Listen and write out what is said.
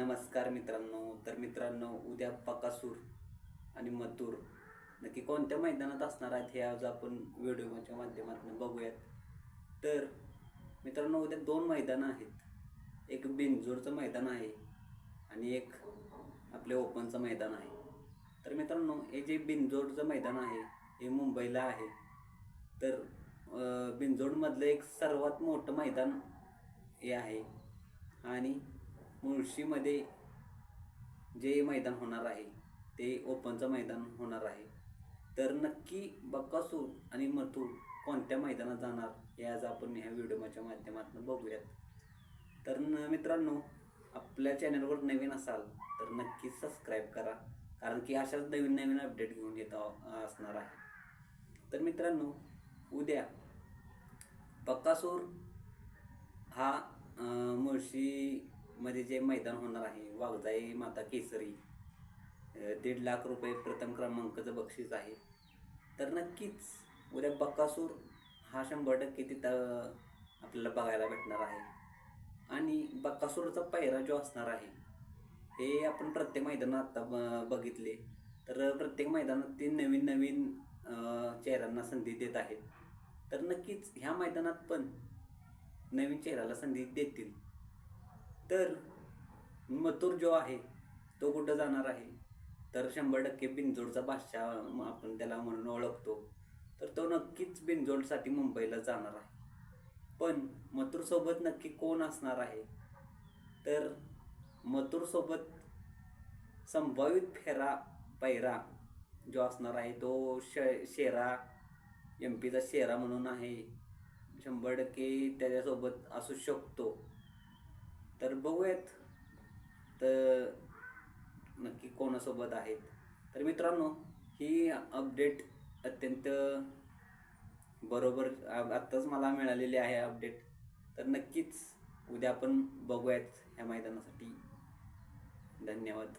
नमस्कार मित्रांनो. तर मित्रांनो उद्या पकासूर आणि मथुर. नक्की कोणत्या मैदानात असणार आहेत हे आज आपण व्हिडिओच्या माध्यमातून बघूयात. तर मित्रांनो उद्या दोन मैदानं आहेत. एक बिनजोडचं मैदान आहे आणि एक आपले ओपनचं मैदान आहे. तर मित्रांनो हे जे बिनजोडचं मैदान आहे हे मुंबईला आहे. तर बिनजोडमधलं एक सर्वात मोठं मैदान हे आहे. आणि मुळशीमध्ये जे मैदान होणार आहे ते ओपनचं मैदान होणार आहे. तर नक्की बक्कासूर आणि मथुर कोणत्या मैदानात जाणार हे आज आपण ह्या व्हिडिओच्या माध्यमातून बघूयात. तर न- मित्रांनो आपल्या चॅनलवर नवीन असाल तर नक्की सबस्क्राईब करा कारण की अशाच नवीन नवीन अपडेट घेऊन येत असणार आहे. तर मित्रांनो उद्या बक्कासूर हा मुळशी मध्ये जे मैदान होणार आहे वाघजाई माता केसरी दीड लाख रुपये प्रथम क्रमांकाचं बक्षीस आहे. तर नक्कीच उद्या बक्कासूर हा शंभर टक्के तिथं आपल्याला बघायला भेटणार आहे. आणि बक्कासूरचा पैरा जो असणार आहे हे आपण प्रत्येक मैदानात आता ब- बघितले. तर प्रत्येक मैदानात ते नवीन नवीन चेहऱ्यांना संधी देत आहेत. तर नक्कीच ह्या मैदानात पण नवीन चेहऱ्याला संधी देतील. तर मथुर जो आहे तो कुठं जाणार आहे? तर शंभर टक्के बिनजोडचा बादशाह आपण त्याला म्हणून ओळखतो. तर तो नक्कीच बिनजोडसाठी मुंबईला जाणार आहे. पण मथुरसोबत नक्की कोण असणार आहे? तर मथुरसोबत संभावित फेरा पैरा जो असणार आहे तो श शेरा एम पीचा शेरा म्हणून आहे. शंभर टक्के त्याच्यासोबत असू शकतो. तर बघूयात. तर नक्की कोणासोबत आहेत? तर मित्रांनो ही अपडेट अत्यंत बरोबर आत्ताच मला मिळालेली आहे अपडेट तर नक्कीच उद्या आपण बघूयात ह्या मैदानासाठी. धन्यवाद.